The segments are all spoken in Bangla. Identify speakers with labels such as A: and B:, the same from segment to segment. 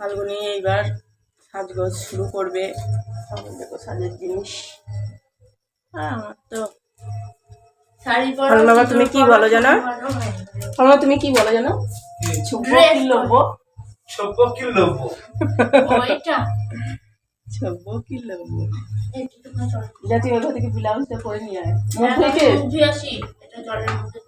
A: ফাল্গুনি এইবার সাজগোজ শুরু করবে। দেখো সাজের জিনিস। হ্যাঁ আমার তো বাবা, তুমি কি বলো জানো? আমরা তুমি কি বলো জানো? ছুপো
B: Dress
A: কি লোবো
C: সব্য কি লোভ
B: ওইটা।
A: ছুপো কি লোবো
B: এইটুকু জল
A: যা তুই ওইখান থেকে ব্লাউজটা পরে নিয়ে আয়। মুখ
B: হ্যাঁ, এটা জলের মধ্যে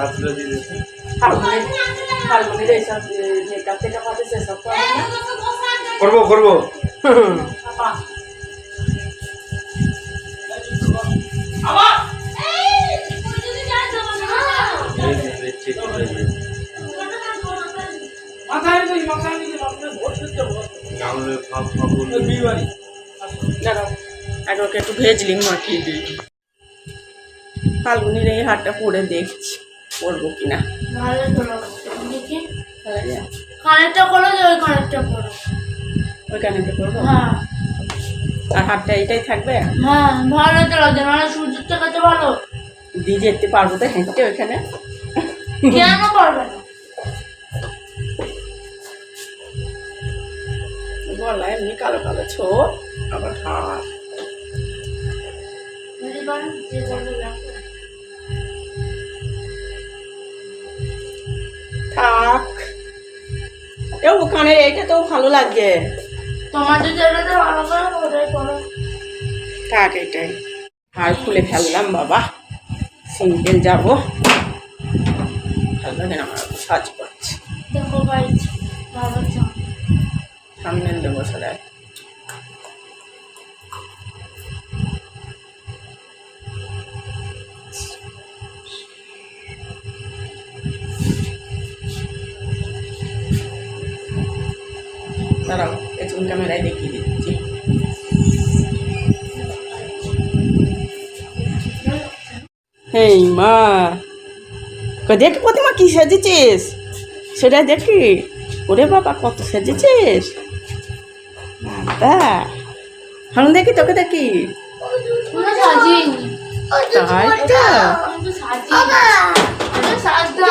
C: হাতটা দিয়ে
A: ফাল্গুনের ফাল্গুনের এইসব মেকআপ টেকআপ আছে সেসব করে না
C: করব করব।
A: দাঁড়াও ওকে একটু ভেজলিং মাখিয়ে দিই। ফাল্গুনির এই হারটা পরে দেখছি পরবো কিনা।
B: ভালো করো কানেরটা করো যে ওই কানেরটা করো
A: ওইখানে একটা করব
B: হ্যাঁ।
A: আর হাতটা এটাই থাকবে?
B: হ্যাঁ ভালো তো লাগছে মানে সূর্যের থেকে তো ভালো।
A: দিয়ে যেতে পারব তো হেঁটে ওইখানে।
B: কেন পারবে না?
A: গলা এমনি কালো কালো ছোপ আবার এও কানের এইটা তো ভালো লাগছে।
B: তোমার যদি ভালো করে
A: থাক এটাই। আর খুলে ফেললাম বাবা। সিঙ্গেল যাব। ভালো লাগে না আমার সাজ করছে। সামনে দেবো সদায় দাঁড়াও পেছন ক্যামেরায় দেখিয়ে দিচ্ছি হেই মা। কই দেখ প্রতিমা কি সেজেছিস? সেটা দেখি। ওরে বাবা কত সেজেছিস। হারুন দেখি তোকে দেখি। তাই তো?
B: তো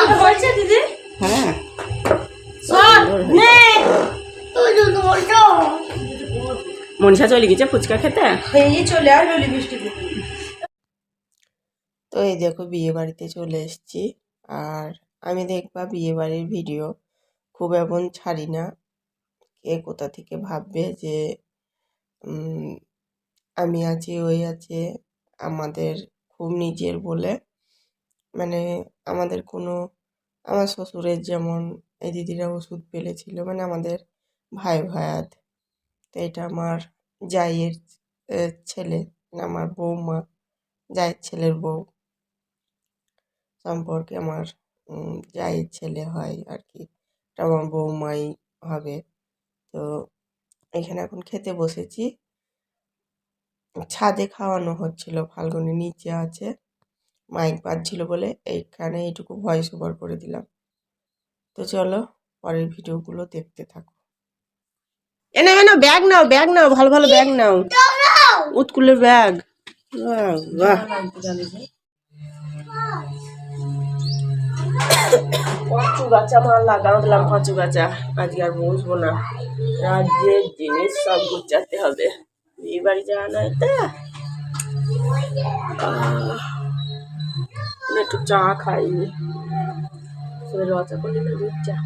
A: হ্যাঁ। মনীষা চলে গেছে ফুচকা খেতে?
B: চলে আর বৃষ্টি
D: তো এই দেখো বিয়ে বাড়িতে চলে এসেছি। আর আমি দেখবা বিয়ে বাড়ির ভিডিও খুব এমন ছাড়ি না। কে কোথা থেকে ভাববে যে আমি আছি ওই আছে আমাদের খুব নিজের বলে। মানে আমাদের কোনো আমার শ্বশুরের যেমন এই দিদিরা ওষুধ পেলেছিল মানে আমাদের ভাই ভায়াত। তো এটা আমার জাইয়ের আহ, ছেলে আমার বৌমা জায়ের ছেলের বউ। সম্পর্কে আমার জায়ের ছেলে হয় আর কি। আমার বৌমাই হবে। তো এখানে এখন খেতে বসেছি। ছাদে খাওয়ানো হচ্ছিল ফাল্গুনি নিচে আছে। মাইক বাজছিল বলে এইখানে এইটুকু ভয়েস ওভার করে দিলাম। তো চলো পরের ভিডিওগুলো দেখতে থাকো। এনে এনে ব্যাগ নাও ব্যাগ নাও ভালো ভালো ব্যাগ নাও। উৎকুলের ব্যাগ বাহ। কচু গাছা আমার লাগানো দিলাম কচু গাছা। আজকে আর বসবো না। রাজ্যের জিনিস সব গুছাতে হবে। এই বাড়ি যাওয়া নয় তা।
A: একটু চা খাইনি। সে রচা করলি না দুধ চা।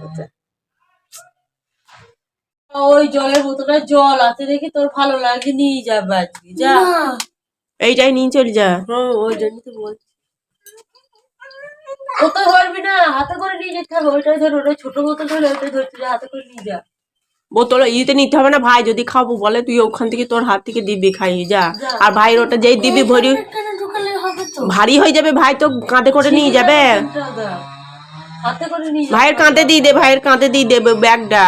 A: রচা।
B: ওই জলের বোতলে জল আছে দেখি তোর ভালো লাগে নিয়ে যাবে আজকে যা।
A: এইটাই নিয়ে চলে যা।
B: হ্যাঁ ওই জন্য তো বলছি। ও তো ধরবি না হাতে করে নিয়ে যেতে হবে ওইটাই ধর ওটা ছোট বোতল ধরে ওইটাই ধরতে যা হাতে করে নিয়ে যা।
A: বোতল ইতে নিতে হবে না ভাই যদি খাব বলে তুই ওখান থেকে তোর হাত থেকে দিবি খাই যা। আর ভাইয়ের ওটা যেই দিবি ভরি ভারী হয়ে যাবে ভাই তো কাঁধে করে নিয়ে যাবে। ভাইয়ের কাঁধে দিয়ে দে ভাইয়ের কাঁধে দিয়ে দেবে ব্যাগটা।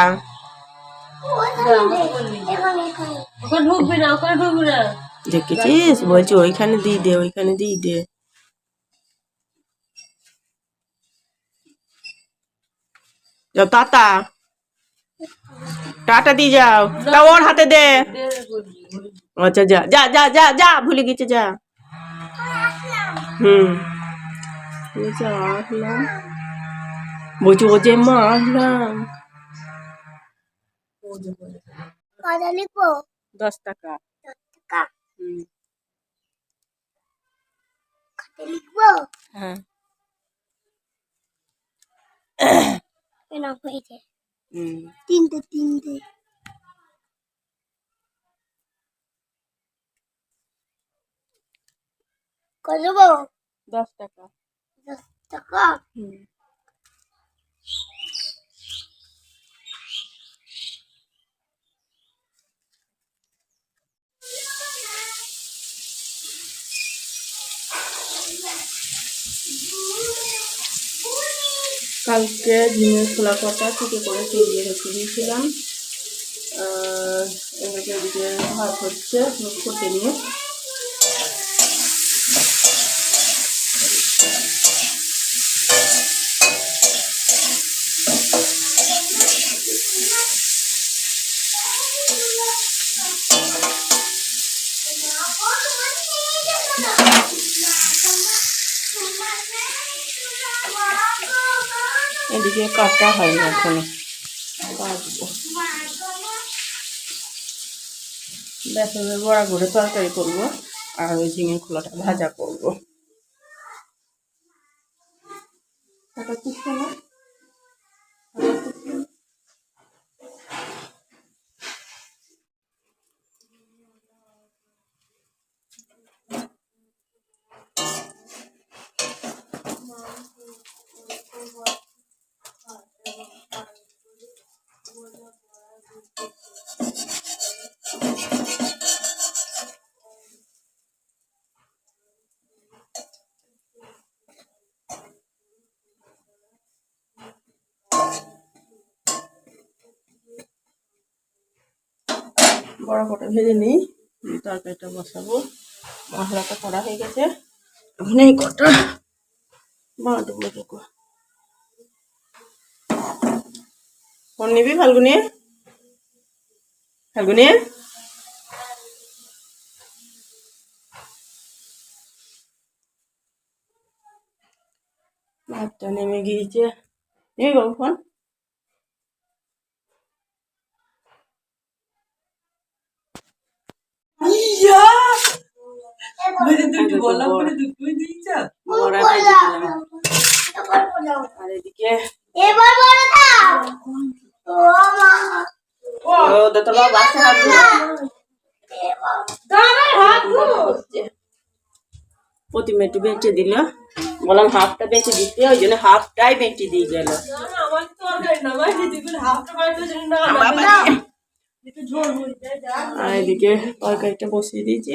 A: দেখেছিস? বলছি ওইখানে দিয়ে দে, ওইখানে দিয়ে দে। যাও টাটা দিয়ে যাও। তা ওর হাতে দে। আচ্ছা যা যা যা যা যা, ভুলে গেছে, যা। হুম। বলছে বলছি, ও যে মা আসলাম
E: কত লিখব
A: দশ টাকা।
E: টাকা।
A: হুম।
E: লিখব
A: হ্যাঁ।
E: কেন হয়েছে?
A: হুম।
E: তিনটে তিনটে। কত
A: দশ টাকা।
E: দশ টাকা?
A: হুম। কালকে ঝিমের খোলা কটা থেকে করে ফিরিয়ে রেখে দিয়েছিলাম এদিকে এদিকে ভাত হচ্ছে ফুটে নিয়ে। এদিকে কাটা হয় না এখনও। কাটবো। বেসনের বড়া করে তরকারি করব, আর ওই ঝিঙে খোলাটা ভাজা করব। দিচ্ছে না? বড় কটা ভেজে নিই। তরকারিটা বসাবো। মশলাটা করা হয়ে গেছে। এখন কটা বাঁধবো দেখো ফোন নিবি ফাল্গুনি? ফাল্গুনি? ভাতটা নেমে গিয়েছে। নিবি বাবু ফোন? বড়া ভেজে দিলাম। আর এদিকে?
E: এবার বলে দাও ও মা।
A: ও দোতলা বাসে হাত ধুচ্ছে। প্রতিমা একটু বেঁচে দিল। বললাম হাফটা বেঁচে দিতে ওই জন্য হাফটাই বেঁচে দিয়ে গেল। এদিকে তরকারিটা বসিয়ে দিয়েছি।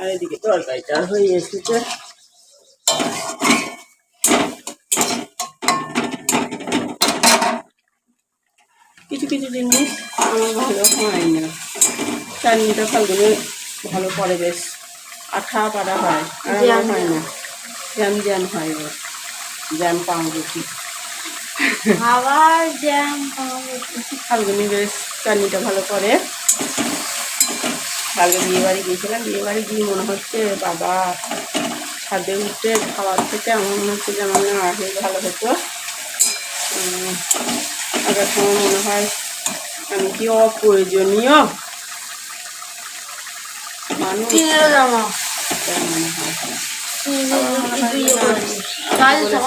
A: আর এদিকে তরকারিটা হয়ে এসেছে। কিছু কিছু জিনিস আমার ভালো হয় না। চাটনিটা ফাল্গুনি ভালো করে বেশ। আঠা পাড়া হয় আর হয় না। জ্যাম জ্যাম হয় বেশ। জ্যাম পাউরুটি।
B: আবার জ্যাম খাওয়াবো
A: ফাল্গুনি বেশ চাটনিটা ভালো করে। কালকে বিয়ে বাড়ি গিয়েছিলাম বিয়ে বাড়ি গিয়ে মনে হচ্ছে বাবা ছাদে উঠে খাওয়ার থেকে আমার মনে হচ্ছে যে আমার আগে ভালো হতো। আগের সময় মনে হয় আমি কি অপ্রয়োজনীয়? মানুষ
B: জামা।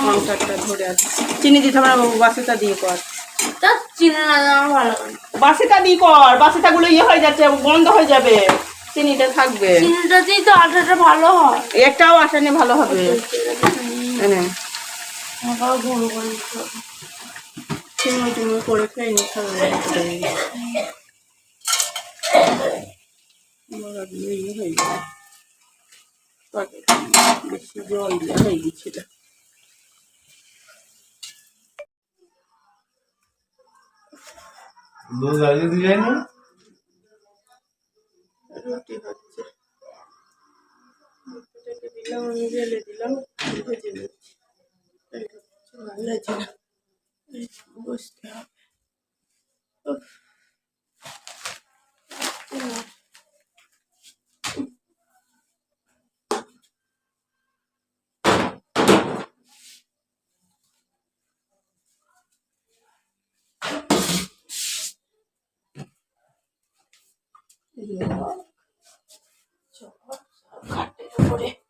A: সংসারটা ধরে আছে। চিনি দিতে হবে বাসিটা দিয়ে কর
B: তা চিনি না জামা ভালো
A: বাসিটা দিয়ে কর বাসিটাগুলো ইয়ে হয়ে যাচ্ছে বন্ধ হয়ে যাবে। চিনিটা থাকবে।
B: চিনিটাতেই তো আঠাটা ভালো হয়।
A: একটাও আসেনি ভালো হবে।
B: করে
A: খেয়ে নিতে বেশি জল দিয়ে হয়ে গেছিল
C: দুধ আগে দিয়ে যায়নি
A: রুটি হচ্ছে রুটিটাকে দিলাম আমি বেলে দিলাম ভেজে নিচ্ছি এটা হচ্ছে ভালো লাগছে না এই বসতে হবে করে